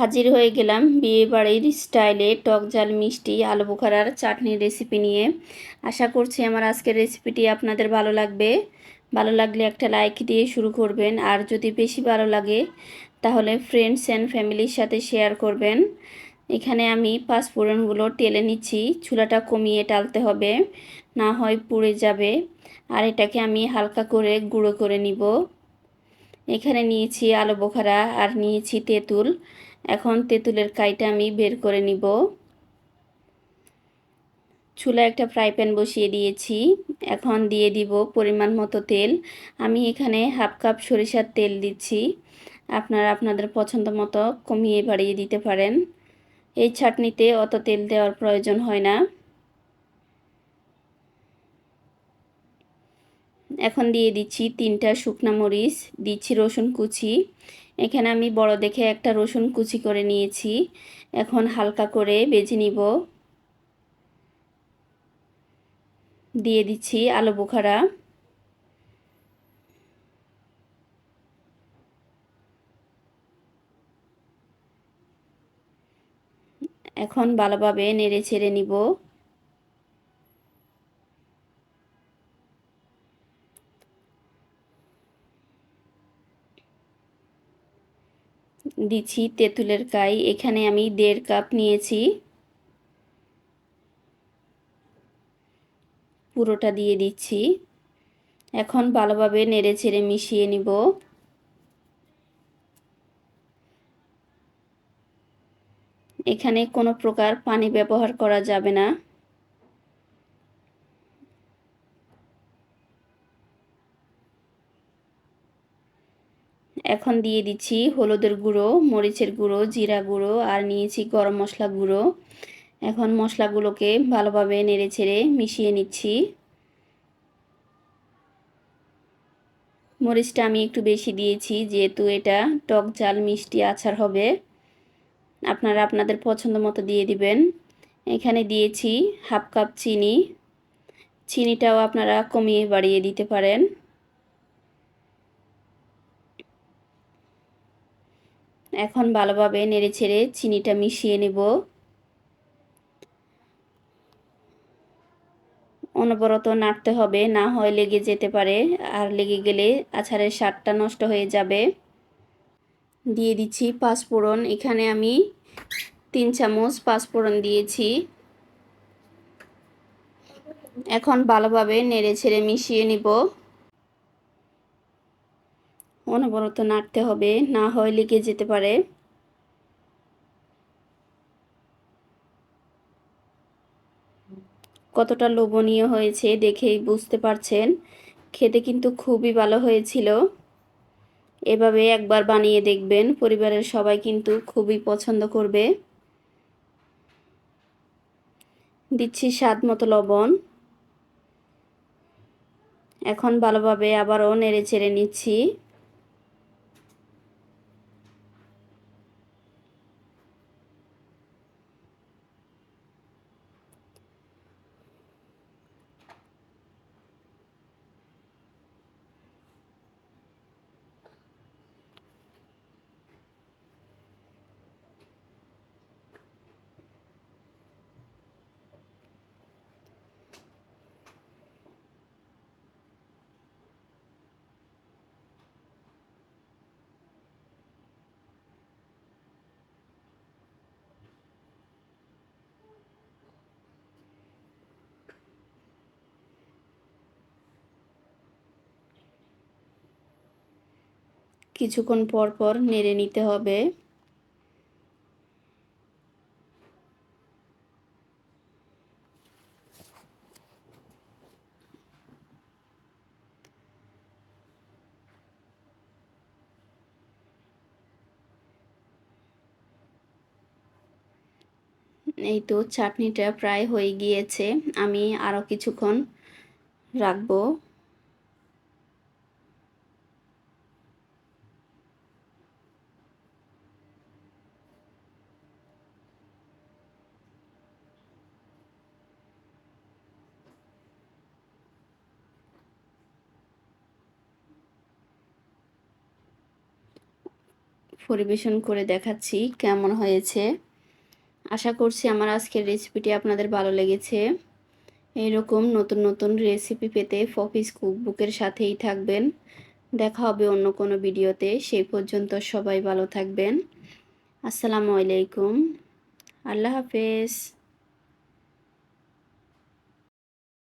হাজির হয়ে গেলাম বিয়ে বাড়ির স্টাইলে টক জাল মিষ্টি আলু বোখারার চাটনির রেসিপি নিয়ে। আশা করছি আমার আজকের রেসিপিটি আপনাদের ভালো লাগবে। ভালো লাগলে একটা লাইক দিয়ে শুরু করবেন। আর যদি বেশি ভালো লাগে, তাহলে ফ্রেন্ডস অ্যান্ড ফ্যামিলির সাথে শেয়ার করবেন। এখানে আমি পাঁচফোড়নগুলো টেলে নিচ্ছি। চুলাটা কমিয়ে টালতে হবে, না হয় পুড়ে যাবে। আর এটাকে আমি হালকা করে গুঁড়ো করে নিব। এখানে নিয়েছি আলু বোখারা আর নিয়েছি তেঁতুল। এখন তেঁতুলের কাইটা আমি বের করে নিব। চুলা একটা ফ্রাই প্যান বসিয়ে দিয়েছি। এখন দিয়ে দিব পরিমাণ মতো তেল। আমি এখানে হাফ কাপ সরিষার তেল দিচ্ছি। আপনারা আপনাদের পছন্দ মতো কমিয়ে বাড়িয়ে দিতে পারেন। এই চাটনিতে অত তেল দেওয়ার প্রয়োজন হয় না। এখন দিয়ে দিচ্ছি তিনটা শুকনা মরিচ, দিচ্ছি রসুন কুচি। এখানে আমি বড় দেখে একটা রসুন কুচি করে নিয়েছি। এখন হালকা করে বেজে নিব। দিয়ে দিচ্ছি আলু বোখারা। এখন ভালোভাবে নেড়ে ছেড়ে নিব। দিচ্ছি তেঁতুলের কাই। এখানে আমি দেড় কাপ নিয়েছি। পুরোটা দিয়ে দিচ্ছি। এখন ভালোভাবে নেড়ে ছেড়ে মিশিয়ে নিব। এখানে কোনো প্রকার পানি ব্যবহার করা যাবে না। এখন দিয়ে দিচ্ছি হলুদের গুঁড়ো, মরিচের গুঁড়ো, জিরা গুঁড়ো আর নিয়েছি গরম মশলা গুঁড়ো। এখন মশলাগুলোকে ভালোভাবে নেড়ে ছেড়ে মিশিয়ে নিচ্ছি। মরিচটা আমি একটু বেশি দিয়েছি, যেহেতু এটা টক জাল মিষ্টি আচার হবে। আপনারা আপনাদের পছন্দ মতো দিয়ে দিবেন। এখানে দিয়েছি হাফ কাপ চিনি। চিনিটাও আপনারা কমিয়ে বাড়িয়ে দিতে পারেন। এখন ভালোভাবে নেড়ে ছেড়ে চিনিটা মিশিয়ে নেব। অনবরত নাড়তে হবে, না হয় লেগে যেতে পারে, আর লেগে গেলে আচারের স্বাদটা নষ্ট হয়ে যাবে। দিয়ে দিচ্ছি পাঁচফোড়ন, এখানে আমি তিন চামচ পাঁচফোড়ন দিয়েছি। এখন ভালোভাবে নেড়ে ছেড়ে মিশিয়ে নিব। অনবরত নাড়তে হবে, না হয় লেগে যেতে পারে। কতটা লোভনীয় হয়েছে দেখেই বুঝতে পারছেন। খেতে কিন্তু খুবই ভালো হয়েছিল। এভাবে একবার বানিয়ে দেখবেন, পরিবারের সবাই কিন্তু খুবই পছন্দ করবে। দিচ্ছি স্বাদ মতো লবণ। এখন ভালোভাবে আবারও নেড়ে চেড়ে নিচ্ছি। কিছুক্ষণ পর পর নেড়ে নিতে হবে। এই তো চাটনিটা প্রায় হয়ে গিয়েছে। আমি আরও কিছুক্ষণ রাখব। পরিবেশন করে দেখাচ্ছি কেমন হয়েছে। আশা করছি আমার আজকের রেসিপিটি আপনাদের ভালো লেগেছে। এরকম নতুন নতুন রেসিপি পেতে ফফিস কুকবুকের সাথেই থাকবেন। দেখা হবে অন্য কোনো ভিডিওতে। সেই পর্যন্ত সবাই ভালো থাকবেন। আসসালামু আলাইকুম। আল্লাহ হাফেজ।